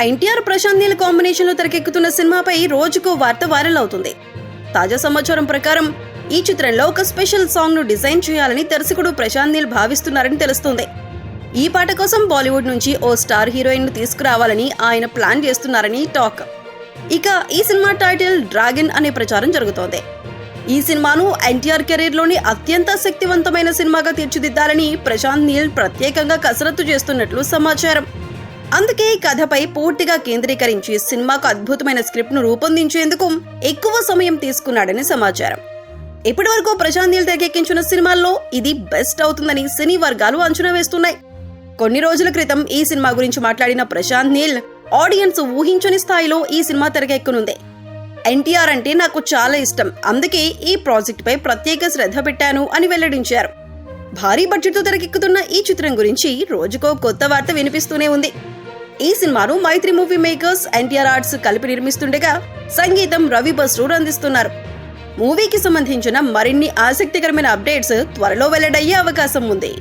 ఎన్టీఆర్ ప్రశాంత్ నీల్ కాంబినేషన్లో తెరకెక్కుతున్న సినిమాపై రోజుకో వార్త వైరల్ అవుతుంది. తాజా సమాచారం ప్రకారం ఈ చిత్రంలో ఒక స్పెషల్ సాంగ్ను డిజైన్ చేయాలని దర్శకుడు ప్రశాంత్ నీల్ భావిస్తున్నారని తెలుస్తుంది. ఈ పాట కోసం బాలీవుడ్ నుంచి ఓ స్టార్ హీరోయిన్ను తీసుకురావాలని ఆయన ప్లాన్ చేస్తున్నారని టాక్. ఇక ఈ సినిమా టైటిల్ డ్రాగన్ అనే ప్రచారం జరుగుతోంది. ఈ సినిమాను ఎన్టీఆర్ కెరీర్లోని అత్యంత శక్తివంతమైన సినిమాగా తీర్చిదిద్దాలని ప్రశాంత్ నీల్ ప్రత్యేకంగా కసరత్తు చేస్తున్నట్లు సమాచారం. అందుకే ఈ కథపై పూర్తిగా కేంద్రీకరించి సినిమాకు అద్భుతమైన స్క్రిప్ట్ను రూపొందించేందుకు ఎక్కువ సమయం తీసుకున్నాడని సమాచారం. ఇప్పటి వరకు ప్రశాంత్ నీల్ తెరకెక్కించిన సినిమాల్లో ఇది బెస్ట్ అవుతుందని సినీ వర్గాలు అంచనా వేస్తున్నాయి. కొన్ని రోజుల క్రితం ఈ సినిమా గురించి మాట్లాడిన ప్రశాంత్ నీల్ ఆడియన్స్ ఊహించని స్థాయిలో ఈ సినిమా తెరకెక్కనుంది. ఎన్టీఆర్ అంటే నాకు చాలా ఇష్టం. అందుకే ఈ ప్రాజెక్ట్పై ప్రత్యేక శ్రద్ధ పెట్టాను అని వెల్లడించారు. భారీ బడ్జెట్తో తెరకెక్కుతున్న ఈ చిత్రం గురించి రోజుకో కొత్త వార్త వినిపిస్తూనే ఉంది. ఈ సినిమాను Mythri movie makers NTR arts కలిపి నిర్మిస్తుండగా సంగీతం రవి బస్రూర్ అందిస్తున్నారు. మూవీకి సంబంధించిన మరిన్ని ఆసక్తికరమైన అప్డేట్స్ త్వరలో వెల్లడయ్యే అవకాశం ఉంది.